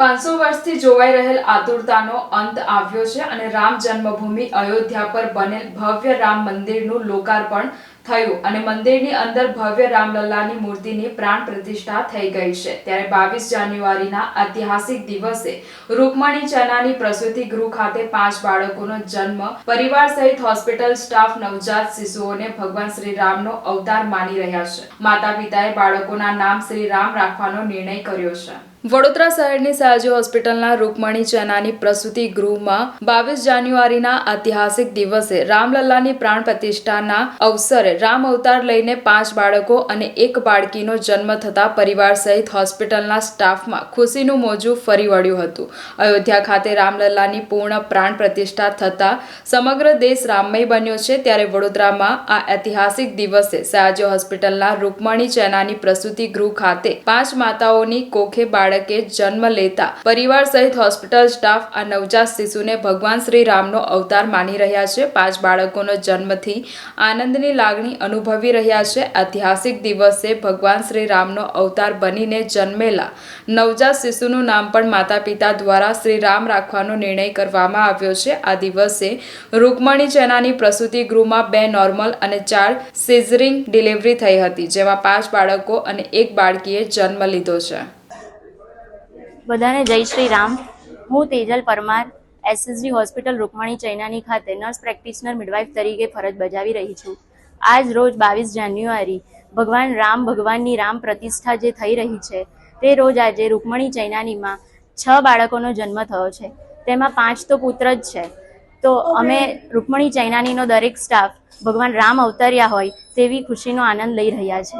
પાંચસો વર્ષથી જોવાઈ રહેલ આતુરતાનો અંત આવ્યો છે અને રામ જન્મભૂમિ અયોધ્યા પર બનેલ ભવ્ય રામ મંદિરનું લોકાર્પણ થયું અને મંદિરની અંદર ભવ્ય રામલલ્લાની મૂર્તિની પ્રાણ પ્રતિષ્ઠા થઈ ગઈ છે. ત્યારે બાવીસ જાન્યુઆરીના ઐતિહાસિક દિવસે રૂકમણી ચનાની પ્રસૂતિ ગૃહ ખાતે પાંચ બાળકોનો જન્મ, પરિવાર સહિત હોસ્પિટલ સ્ટાફ નવજાત શિશુઓને ભગવાન શ્રી રામનો અવતાર માની રહ્યા છે. માતા પિતાએ બાળકોના નામ શ્રી રામ રાખવાનો નિર્ણય કર્યો છે. વડોદરા શહેરની સયાજી હોસ્પિટલના રૂકમણી ચેનાની પ્રસૂતિ ગૃહમાં બાવીસ જાન્યુઆરીના ઐતિહાસિક દિવસે રામલલ્લાની પ્રાણ પ્રતિષ્ઠાના અવસરે રામ અવતાર લઈને પાંચ બાળકો અને એક બાળકીનો જન્મ થતા પરિવાર સહિત હોસ્પિટલના સ્ટાફમાં ખુશીનું મોજું ફરી વળ્યું હતું. અયોધ્યા ખાતે રામલલ્લાની પૂર્ણ પ્રાણ પ્રતિષ્ઠા થતા સમગ્ર દેશ રામમય બન્યો છે ત્યારે વડોદરામાં આ ઐતિહાસિક દિવસે સયાજી હોસ્પિટલના રૂકમણી ચેનાની પ્રસૂતિ ગૃહ ખાતે પાંચ માતાઓની કોખે બાળકે જન્મ લેતા પરિવાર સહિત હોસ્પિટલ સ્ટાફ આ નવજાત શિશુને ભગવાન શ્રી રામનો અવતાર માની રહ્યા છે. પાંચ બાળકોનો જન્મથી આનંદની લાગણી અનુભવી રહ્યા છે. ઐતિહાસિક દિવસે ભગવાન શ્રી રામનો અવતાર બનીને જન્મેલા નવજાત શિશુનું નામ પણ માતા પિતા દ્વારા શ્રી રામ રાખવાનો નિર્ણય કરવામાં આવ્યો છે. આ દિવસે રૂકમણી ચેનાની પ્રસૂતિ ગૃહમાં બે નોર્મલ અને ચાર સિઝરિંગ ડિલિવરી થઈ હતી, જેમાં પાંચ બાળકો અને એક બાળકીએ જન્મ લીધો છે. બધાને જય શ્રી રામ. હું તેજલ પરમાર એસએસજી હોસ્પિટલ રૂકમણી, ચૈનાની ખાતે નર્સ પ્રેક્ટિશનર મિડવાઇફ તરીકે ફરજ બજાવી રહી છું. આજ રોજ બાવીસ જાન્યુઆરી, ભગવાન રામ ભગવાનની રામ પ્રતિષ્ઠા જે થઈ રહી છે, તે રોજ આજે રૂકમણી, ચૈનાનીમાં છ બાળકોનો જન્મ થયો છે. તેમાં પાંચ તો પુત્ર જ છે. તો અમે રૂકમણી, ચૈનાનીનો દરેક સ્ટાફ ભગવાન રામ અવતર્યા હોય તેવી ખુશીનો આનંદ લઈ રહ્યા છે.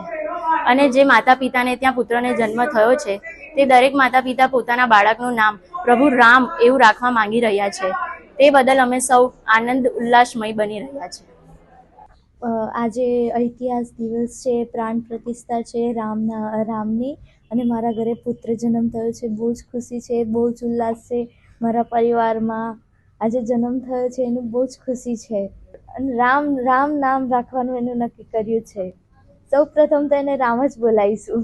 અને જે માતા પિતાને ત્યાં પુત્રને જન્મ થયો છે તે દરેક માતા પિતા પોતાના બાળકનું નામ પ્રભુ રામ એવું રાખવા માંગી રહ્યા છે. તે બદલ અમે સૌ આનંદ, ઉલ્લાસમય બની રહ્યા છે. આજે ઐતિહાસ દિવસ છે, પ્રાણ પ્રતિષ્ઠા છે, રામના, રામની અને મારા ઘરે પુત્ર જન્મ થયો છે. બહુ જ ખુશી છે, બહુ જ ઉલ્લાસ છે મારા પરિવારમાં. આજે જન્મ થયો છે એનું બહુ જ ખુશી છે. અને રામ રામ નામ રાખવાનું એનું નક્કી કર્યું છે. સૌ પ્રથમ તો એને રામ જ બોલાવીશું.